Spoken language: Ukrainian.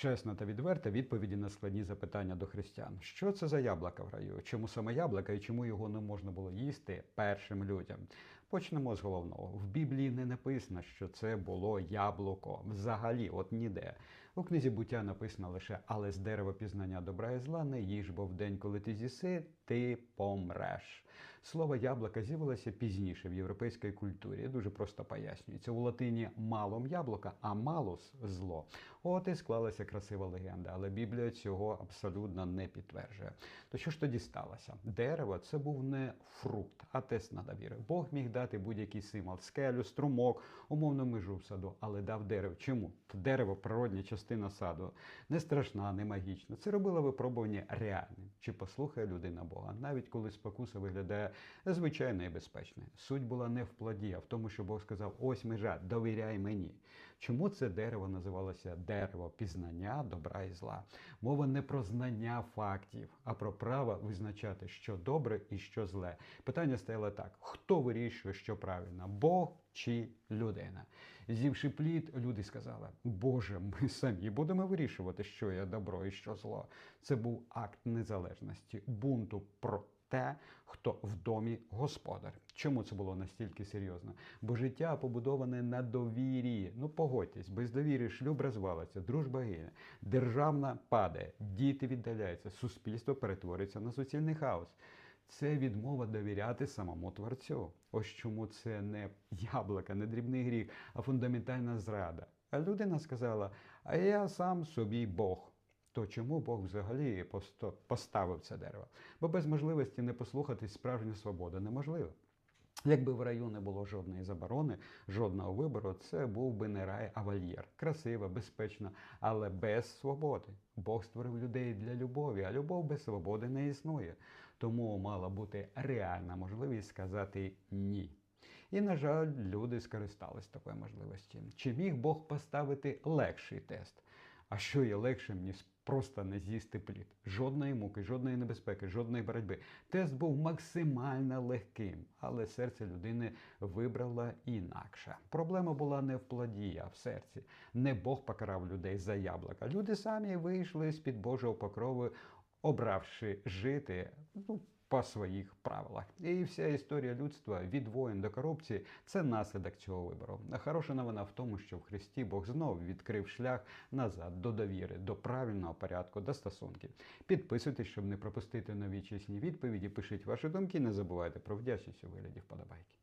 Чесна та відверта відповіді на складні запитання до християн. Що це за яблука в раю? Чому саме яблука і чому його не можна було їсти першим людям? Почнемо з головного. В Біблії не написано, що це було яблуко. Взагалі, от ніде. У книзі буття написано лише але з дерева пізнання добра і зла не їж, бо в день, коли ти з'їси, ти помреш. Слово яблука з'явилося пізніше в європейській культурі. Дуже просто пояснюється. У латині малом яблука, а малус зло. От і склалася красива легенда, але Біблія цього абсолютно не підтверджує. То що ж тоді сталося? Дерево це був не фрукт, а тест на довіри. Бог міг дати будь-який символ, скелю, струмок, умовну межу в саду, але дав дерево. Чому? Дерево природня частина саду, не страшна, не магічна. Це робило випробування реальним. Чи послухає людина Бога, навіть коли спокуса виглядає звичайно і безпечно. Суть була не в плоді, а в тому, що Бог сказав: ось межа, довіряй мені. Чому це дерево називалося дерево пізнання добра і зла? Мова не про знання фактів, а про право визначати, що добре і що зле. Питання стояло так: хто вирішує, що правильно, Бог чи людина? З'ївши плід, люди сказали: Боже, ми самі будемо вирішувати, що є добро і що зло. Це був акт незалежності, бунту про те, хто в домі господар. Чому це було настільки серйозно? Бо життя побудоване на довірі. Ну погодьтесь, без довіри шлюб розвалиться, дружба гине, державна падає, діти віддаляються, суспільство перетворюється на суцільний хаос. Це відмова довіряти самому творцю. Ось чому це не яблука, не дрібний гріх, а фундаментальна зрада. А людина сказала: а я сам собі Бог. То чому Бог взагалі поставив це дерево? Бо без можливості не послухатись справжня свобода неможливо. Якби в раю не було жодної заборони, жодного вибору, це був би не рай, а вольєр. Красиво, безпечно, але без свободи. Бог створив людей для любові, а любов без свободи не існує. Тому мала бути реальна можливість сказати ні. І, на жаль, люди скористались такою можливості. Чи міг Бог поставити легший тест? А що є легшим, ніж просто не з'їсти плід? Жодної муки, жодної небезпеки, жодної боротьби. Тест був максимально легким, але серце людини вибрало інакше. Проблема була не в плоді, а в серці. Не Бог покарав людей за яблука. Люди самі вийшли з-під Божого покрови, обравши жити. Ну, по своїх правилах. І вся історія людства від воїн до корупції це наслідок цього вибору. Хороша новина в тому, що в Христі Бог знову відкрив шлях назад до довіри, до правильного порядку, до стосунків. Підписуйтесь, щоб не пропустити нові чесні відповіді. Пишіть ваші думки, не забувайте про вдячність у вигляді вподобайки.